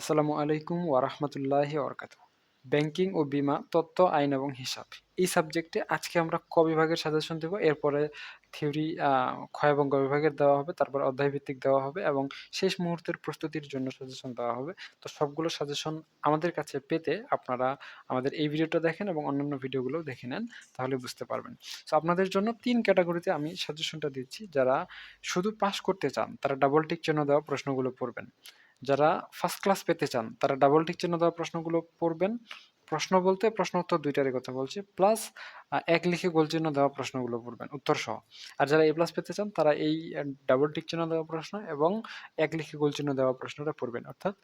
আসসালামু আলাইকুম ওয়ারাহমাতুল্লাহি ওয়াবারাকাতু ব্যাংকিং ও বীমা তত্ত্ব আইন এবং হিসাব। এই সাবজেক্টে আজকে আমরা ক বিভাগের সাজেশন দেব। এরপরে থিওরি খ এবং গ বিভাগের দেওয়া হবে, তারপর অধ্যায় ভিত্তিক দেওয়া হবে এবং শেষ মুহূর্তের প্রস্তুতির জন্য সাজেশন দেওয়া হবে। তো সবগুলো সাজেশন আমাদের কাছে পেতে আপনারা আমাদের এই ভিডিওটা দেখেন এবং অন্যান্য ভিডিওগুলো দেখে নেন, তাহলে বুঝতে পারবেন। তো আপনাদের জন্য তিন ক্যাটাগরিতে আমি সাজেশনটা দিচ্ছি। যারা শুধু পাস করতে চান, তারা ডাবল টিক চিহ্ন দেওয়া প্রশ্নগুলো পড়বেন। যারা ফার্স্ট ক্লাস পেতে চান, তারা ডাবল টিক চিহ্ন দেওয়া প্রশ্নগুলো পড়বেন। প্রশ্ন বলতে প্রশ্ন উত্তর দুইটারই কথা বলছি। প্লাস এক লিখে গোল চিহ্ন দেওয়া প্রশ্নগুলো পড়বেন, উত্তর সহ। আর যারা এ প্লাস পেতে চান, তারা এই ডাবল টিক চিহ্ন দেওয়া প্রশ্ন এবং এক লিখে গোল চিহ্ন দেওয়া প্রশ্নটা পড়বেন। অর্থাৎ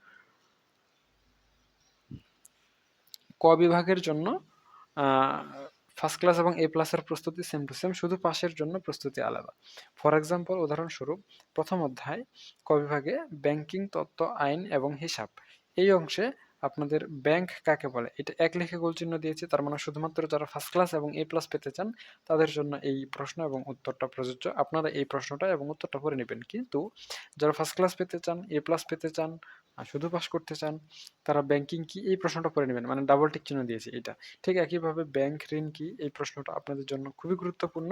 ক বিভাগের জন্য ফার্স্ট ক্লাস এবং এ প্লাসের প্রস্তুতি সেম টু সেম শুধু পাশের জন্য প্রস্তুতি আলাদা। ফর এক্সাম্পল উদাহরণস্বরূপ, প্রথম অধ্যায়, ক বিভাগে ব্যাংকিং তত্ত্ব আইন এবং হিসাব। এই অংশে আপনাদের ব্যাংক কাকে বলে? এটা এক লিখে গোল চিহ্ন দিয়েছে, তার মানে শুধুমাত্র যারা ফার্স্ট ক্লাস এবং এ প্লাস পেতে চান, তাদের জন্য এই প্রশ্ন এবং উত্তরটা প্রযোজ্য। আপনারা এই প্রশ্নটা এবং উত্তরটা করে নেবেন। কিন্তু যারা ফার্স্ট ক্লাস পেতে চান এ প্লাস পেতে চান শুধু পাস করতে চান, তারা ব্যাংকিং কি? এই প্রশ্নটা করে নেবেন। মানে ডাবল টিক চিহ্ন দিয়েছে এটা। ঠিক একইভাবে ব্যাংক ঋণ কি? এই প্রশ্নটা আপনাদের জন্য খুবই গুরুত্বপূর্ণ।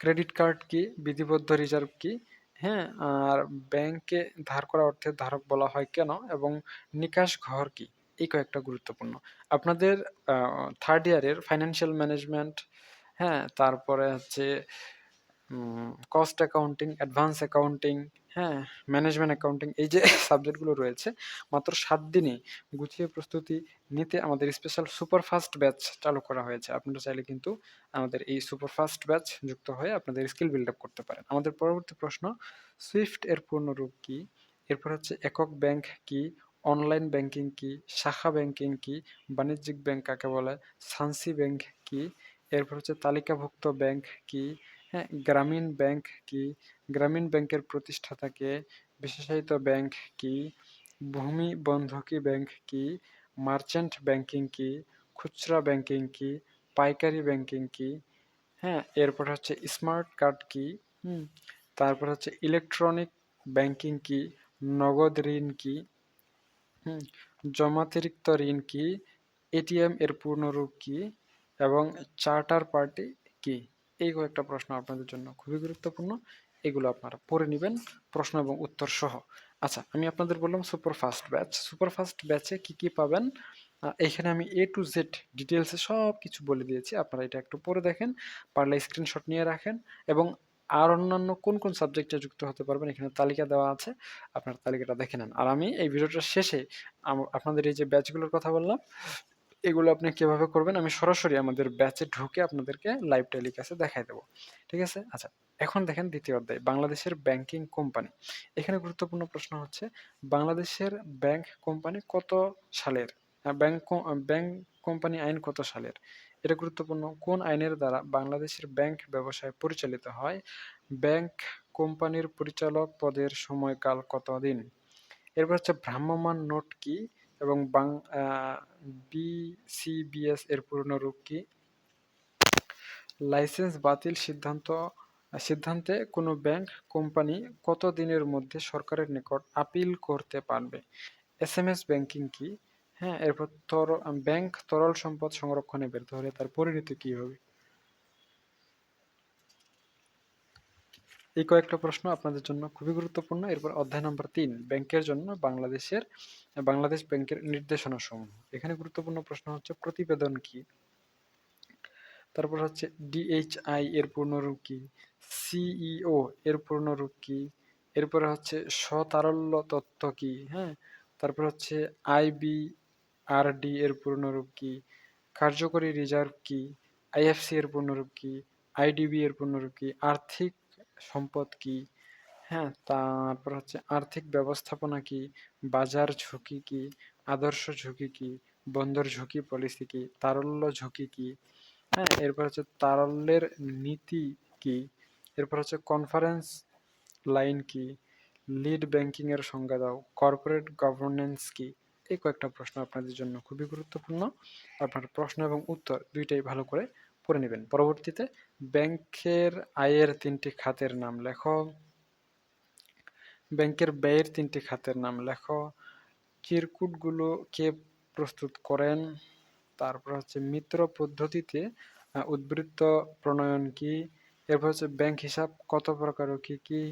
ক্রেডিট কার্ড কি? বিধিবদ্ধ রিজার্ভ কি? হ্যাঁ আর ব্যাংকে ধার করা অর্থে ধারক বলা হয় কেন এবং নিকাশ ঘর কি? এই কয়েকটা গুরুত্বপূর্ণ। আপনাদের থার্ড ইয়ারের ফাইন্যান্সিয়াল ম্যানেজমেন্ট হ্যাঁ তারপরে হচ্ছে কস্ট অ্যাকাউন্টিং, অ্যাডভান্স অ্যাকাউন্টিং হ্যাঁ ম্যানেজমেন্ট অ্যাকাউন্টিং, এই যে সাবজেক্টগুলো রয়েছে, মাত্র সাত দিনে গুছিয়ে প্রস্তুতি নিতে আমাদের স্পেশাল সুপারফাস্ট ব্যাচ চালু করা হয়েছে। আপনারা চাইলে কিন্তু আমাদের এই সুপারফাস্ট ব্যাচ যুক্ত হয়ে আপনাদের স্কিল বিল্ড আপ করতে পারেন। আমাদের পরবর্তী প্রশ্ন, সুইফট এর পূর্ণরূপ কি? এরপর হচ্ছে, একক ব্যাংক কি? অনলাইন ব্যাংকিং কি? শাখা ব্যাংকিং কি? বাণিজ্যিক ব্যাংক কাকে বলে? সানসি ব্যাংক কি? এরপর হচ্ছে, তালিকাভুক্ত ব্যাংক কি? হ্যাঁ গ্রামীণ ব্যাংক কি? গ্রামীণ ব্যাংকের প্রতিষ্ঠাতাকে বিশেষায়িত ব্যাংক কি? ভূমি বন্ধকি ব্যাংক কি? মার্চেন্ট ব্যাংকিং কি? খুচরা ব্যাংকিং কি? পাইকারি ব্যাংকিং কি? হ্যাঁ এরপর হচ্ছে স্মার্ট কার্ড কি? হুম, তারপর হচ্ছে ইলেকট্রনিক ব্যাংকিং কি? নগদ ঋণ কি? হুম, জমাতিরিক্ত ঋণ কি? এটিএম এর পূর্ণরূপ কি? এবং চার্টার পার্টি কি? এই কয়েকটা প্রশ্ন আপনাদের জন্য খুবই গুরুত্বপূর্ণ। এগুলো আপনারা পড়ে নেবেন, প্রশ্ন এবং উত্তর সহ। আচ্ছা আমি আপনাদের বললাম super fast batch. Super fast ব্যাচে কি কি পাবেন? এখানে আমি এ টু জেড ডিটেলসে সব কিছু বলে দিয়েছি। আপনারা এটা একটু পরে দেখেন, পারলে স্ক্রিনশট নিয়ে রাখেন এবং আর অন্যান্য কোন কোন সাবজেক্টে যুক্ত হতে পারবেন এখানে তালিকা দেওয়া আছে। আপনার তালিকাটা দেখে নেন। আর আমি এই ভিডিওটার শেষে আপনাদের এই যে ব্যাচগুলোর কথা বললাম এগুলো আপনি কীভাবে করবেন? আমি সরাসরি আমাদের ব্যাচে ঢুকে আপনাদেরকে লাইভ টেলিকাস্টে দেখাই দেবো। ঠিক আছে? আচ্ছা এখন দেখেন দ্বিতীয় অধ্যায়, বাংলাদেশের ব্যাংকিং কোম্পানি এখানে গুরুত্বপূর্ণ প্রশ্ন হচ্ছে, বাংলাদেশের ব্যাংক কোম্পানি কত সালের? ব্যাংক ব্যাংক কোম্পানি আইন কত সালের? এটা গুরুত্বপূর্ণ। কোন আইনের দ্বারা বাংলাদেশের ব্যাংক ব্যবসায় পরিচালিত হয়? ব্যাংক কোম্পানির পরিচালক পদের সময়কাল কতদিন? এরপর হচ্ছে ভ্রাম্যমান নোট কি? এবং বাং বিসিবিএস এর পূর্ণরূপ কি? লাইসেন্স বাতিল সিদ্ধান্ত, সিদ্ধান্তে কোনো ব্যাংক, কোম্পানি কত দিনের মধ্যে সরকারের নিকট আপিল করতে পারবে? এস এম এস ব্যাংকিং কি? হ্যাঁ এরপর তর, ব্যাংক তরল সম্পদ সংরক্ষণে ব্যর্থ হলে তার পরিণতি কি হবে? এই কয়েকটা প্রশ্ন আপনাদের জন্য খুবই গুরুত্বপূর্ণ। এরপর অধ্যায় নম্বর তিন, ব্যাংকের জন্য বাংলাদেশের, বাংলাদেশ ব্যাংকের নির্দেশনা সমূহ এখানে গুরুত্বপূর্ণ প্রশ্ন হচ্ছে, প্রতিবেদন কি? তারপর হচ্ছে, ডিএইচআই এর পূর্ণরূপ কি? সিইও এর পূর্ণরূপ কি? এরপরে হচ্ছে, স্বতারল্য তত্ত্ব কি? হ্যাঁ? তারপর হচ্ছে আইবি আরডি এর পূর্ণরূপ কি? কার্যকরী রিজার্ভ কি? আইএফসি এর পূর্ণরূপ কি? আইডিবি এর পূর্ণরূপ কি? আর্থিক সম্পদ কি? হ্যাঁ তারপর হচ্ছে আর্থিক ব্যবস্থাপনা কি? বাজার ঝুঁকি কি? আদর্শ ঝুঁকি কি? বন্দর ঝুঁকি পলিসি কি? তারল্য ঝুঁকি কি? হ্যাঁ এরপর হচ্ছে তারল্যের নীতি কি? এরপর হচ্ছে কনফারেন্স লাইন কি? লিড ব্যাংকিং এর সংজ্ঞা দাও। কর্পোরেট গভর্নেন্স কি? এই কয়েকটা প্রশ্ন আপনাদের জন্য খুবই গুরুত্বপূর্ণ। আপনার প্রশ্ন এবং উত্তর দুইটাই ভালো করে পড়ে নেবেন। পরবর্তীতে ব্যাংকের আয়ের তিনটি খাতের নাম লেখো। ব্যাংকের ব্যয়ের তিনটি খাতের নাম লেখো। চিরকুটগুলো কে প্রস্তুত করেন? তারপর হচ্ছে মিত্র পদ্ধতিতে উদ্বৃত্ত প্রণয়ন কি? এরপর হচ্ছে ব্যাংক হিসাব কত প্রকার কি কি?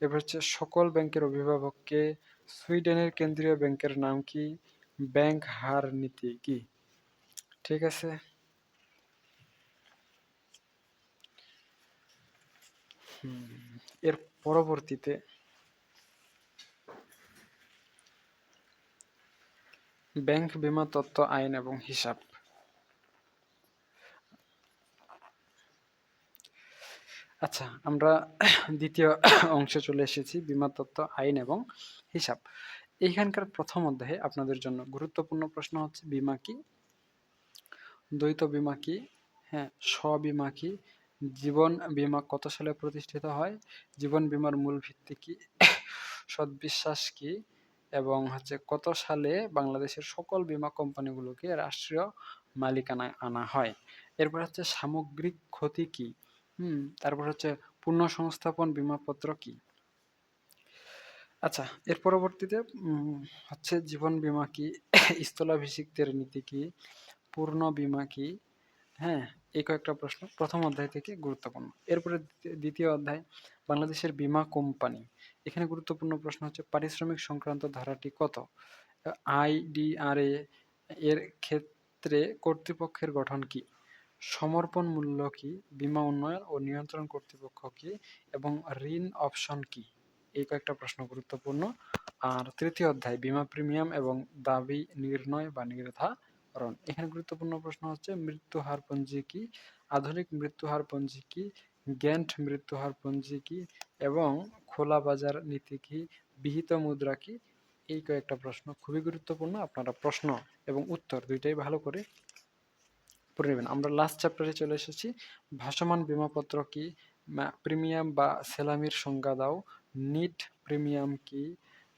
এরপর হচ্ছে সকল ব্যাংকের অভিভাবককে সুইডেনের কেন্দ্রীয় ব্যাংকের নাম কি? ব্যাংক হার নীতি কি? ঠিক আছে? এর পরবর্তীতে ব্যাংক বীমা তত্ত্ব আইন এবং হিসাব। আচ্ছা আমরা দ্বিতীয় অংশে চলে এসেছি, বীমা তত্ত্ব আইন এবং হিসাব। এইখানকার প্রথম অধ্যায়ে আপনাদের জন্য গুরুত্বপূর্ণ প্রশ্ন হচ্ছে, বিমা কি? দ্বৈত বীমা কি? হ্যাঁ স্ববীমা কি? জীবন বীমা কত সালে প্রতিষ্ঠিত হয়? জীবন বীমার মূল ভিত্তি কি? সদ্বিশ্বাস কি? এবং হচ্ছে কত সালে বাংলাদেশের সকল বীমা কোম্পানিগুলোকে রাষ্ট্রীয় মালিকানায় আনা হয়? এরপর হচ্ছে সামগ্রিক ক্ষতি কি? হুম, তারপর হচ্ছে পূর্ণ পুনঃসংস্থাপন বীমাপত্র কি? আচ্ছা এর পরবর্তীতে হচ্ছে জীবন বীমা কি? স্থলাভিষিক্তের নীতি কি? পূর্ণ বীমা কি? হ্যাঁ এই কয়েকটা প্রশ্ন। প্রথম অধ্যায় থেকে গুরুত্বপূর্ণ। এরপরে দ্বিতীয়- অধ্যায়, বাংলাদেশের বীমা কোম্পানি। এখানে গুরুত্বপূর্ণ প্রশ্ন হচ্ছে, পারিশ্রমিক সংক্রান্ত ধারাটি কত? আইডিআরএ এর ক্ষেত্রে কর্তৃপক্ষের গঠন কি? সমর্পণ মূল্য কি? বীমা উন্নয়ন ও নিয়ন্ত্রণ কর্তৃপক্ষ কি? এবং ঋণ অপশন কি? এই কয়েকটা প্রশ্ন গুরুত্বপূর্ণ। আর তৃতীয় অধ্যায়, বীমা প্রিমিয়াম এবং দাবি নির্ণয় বা নির্ধারণ এখানে গুরুত্বপূর্ণ প্রশ্ন হচ্ছে, মৃত্যু হার পঞ্জি কি? আধুনিক মৃত্যু হার পঞ্জি কি? গ্যান্ট মৃত্যু হার পঞ্জি কি? এবং খোলা বাজার নীতি কি? বিহিত মুদ্রা কি? এই কয়েকটা প্রশ্ন খুবই গুরুত্বপূর্ণ, আপনারা প্রশ্ন এবং উত্তর দুইটাই ভালো করে পড়ে নেবেন। আমরা লাস্ট চ্যাপ্টারে চলে এসেছি। ভাসমান বীমাপত্র কি? প্রিমিয়াম বা সেলামির সংজ্ঞা দাও। নিট প্রিমিয়াম কি?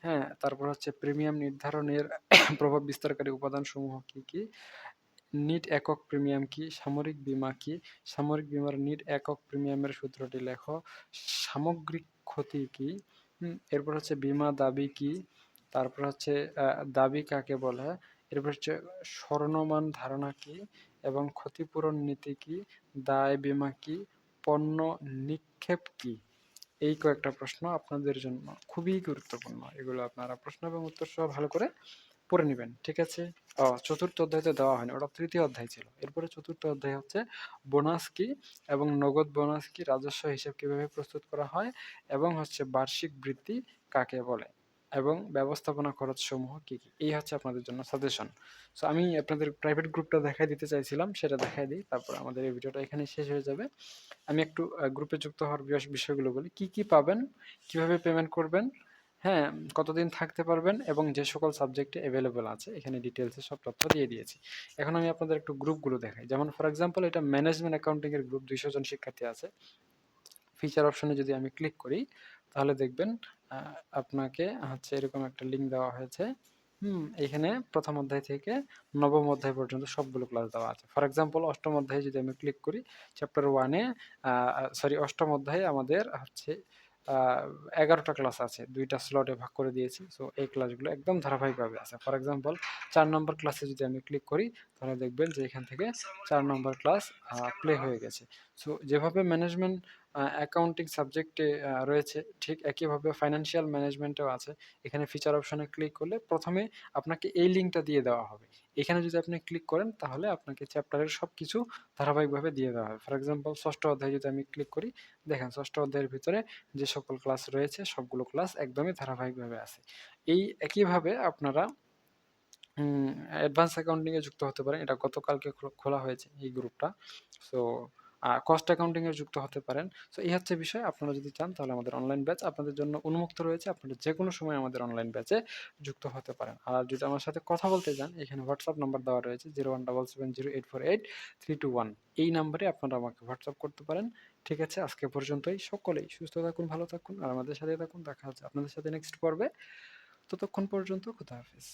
হ্যাঁ তারপর হচ্ছে প্রিমিয়াম নির্ধারণের প্রভাব বিস্তারকারী উপাদানসমূহ কি কি? নিট একক প্রিমিয়াম কি? সামরিক বীমা কি? সামরিক বীমার নিট একক প্রিমিয়ামের সূত্রটি লেখো। সামগ্রিক ক্ষতি কি? এরপর হচ্ছে বীমা দাবি কি? তারপর হচ্ছে দাবি কাকে বলে? এরপর হচ্ছে স্বর্ণমান ধারণা কি? এবং ক্ষতিপূরণ নীতি কি? দায় বীমা কি? পণ্য নিক্ষেপ কি? এই কয়েকটা প্রশ্ন আপনাদের জন্য খুবই গুরুত্বপূর্ণ। এগুলো আপনারা প্রশ্ন এবং উত্তর সহ ভালো করে পড়ে নেবেন, ঠিক আছে? চতুর্থ অধ্যায়তে দেওয়া হয়নি, ওটা তৃতীয় অধ্যায় ছিল। এরপরে চতুর্থ অধ্যায় হচ্ছে বোনাস কি এবং নগদ বোনাস কি রাজস্ব হিসাব কীভাবে প্রস্তুত করা হয় এবং হচ্ছে বার্ষিক বৃত্তি কাকে বলে? এবং ব্যবস্থাপনা খরচ সমূহ কি কি? এই হচ্ছে আপনাদের জন্য সাজেশন সো আমি আপনাদের প্রাইভেট গ্রুপটা দেখাই দিতে চাইছিলাম, সেটা দেখাই দিই, তারপর আমাদের এই ভিডিওটা এখানে শেষ হয়ে যাবে। আমি একটু গ্রুপে যুক্ত হওয়ার বিষয়গুলো বলি। কি কি পাবেন, কীভাবে পেমেন্ট করবেন হ্যাঁ কতদিন থাকতে পারবেন এবং যে সকল সাবজেক্টে অ্যাভেলেবল আছে, এখানে ডিটেলসে সব তথ্য দিয়ে দিয়েছি। এখন আমি আপনাদের একটু গ্রুপগুলো দেখাই। যেমন ফর এক্সাম্পল এটা ম্যানেজমেন্ট অ্যাকাউন্টিংয়ের গ্রুপ দুইশো জন শিক্ষার্থী আছে। ফিচার অপশনে যদি আমি ক্লিক করি, তাহলে দেখবেন আপনাকে হচ্ছে এরকম একটা লিঙ্ক দেওয়া হয়েছে। হুম, এখানে প্রথম অধ্যায় থেকে নবম অধ্যায় পর্যন্ত সবগুলো ক্লাস দেওয়া আছে। ফর এক্সাম্পল অষ্টম অধ্যায়ে যদি আমি ক্লিক করি চ্যাপ্টার ওয়ানে সরি অষ্টম অধ্যায়ে আমাদের হচ্ছে এগারোটা ক্লাস আছে। দুইটা স্লটে ভাগ করে দিয়েছি। সো এই ক্লাসগুলো একদম ধারাবাহিকভাবে আছে। ফর এক্সাম্পল চার নম্বর ক্লাসে যদি আমি ক্লিক করি, তাহলে দেখবেন যে এখান থেকে চার নম্বর ক্লাস প্লে হয়ে গেছে। সো যেভাবে ম্যানেজমেন্ট অ্যাকাউন্টিং সাবজেক্টে রয়েছে। ঠিক একইভাবে ফাইন্যান্সিয়াল ম্যানেজমেন্টেও আছে। এখানে ফিচার অপশনে ক্লিক করলে প্রথমে আপনাকে এই লিঙ্কটা দিয়ে দেওয়া হবে। এখানে যদি আপনি ক্লিক করেন, তাহলে আপনাকে চ্যাপ্টারের সব কিছু ধারাবাহিকভাবে দিয়ে দেওয়া হবে। ফর এক্সাম্পল ষষ্ঠ অধ্যায় যদি আমি ক্লিক করি, দেখেন ষষ্ঠ অধ্যায়ের ভিতরে যে সকল ক্লাস রয়েছে, সবগুলো ক্লাস একদমই ধারাবাহিকভাবে আছে। এই একইভাবে আপনারা অ্যাডভান্স অ্যাকাউন্টিংয়ে যুক্ত হতে পারেন। এটা গতকালকে খোলা- হয়েছে এই গ্রুপটা সো কস্ট অ্যাকাউন্টিংয়ে যুক্ত হতে পারেন। সো এই হচ্ছে বিষয়। আপনারা যদি চান, তাহলে আমাদের অনলাইন ব্যাচ আপনাদের জন্য উন্মুক্ত রয়েছে। আপনারা যে কোনো সময় আমাদের অনলাইন ব্যাচে যুক্ত হতে পারেন। আর যদি আমার সাথে কথা বলতে চান এখানে হোয়াটসঅ্যাপ নাম্বার দেওয়া রয়েছে zero one double seven zero eight four eight three two one এই নাম্বারে আপনারা আমাকে হোয়াটসঅ্যাপ করতে পারেন। ঠিক আছে, আজকে পর্যন্তই। সকলেই সুস্থ থাকুন, ভালো থাকুন, আর আমাদের সাথে থাকুন। দেখা হচ্ছে আপনাদের সাথে নেক্সট পর্বে। ততক্ষণ পর্যন্ত খুদা হাফিজ।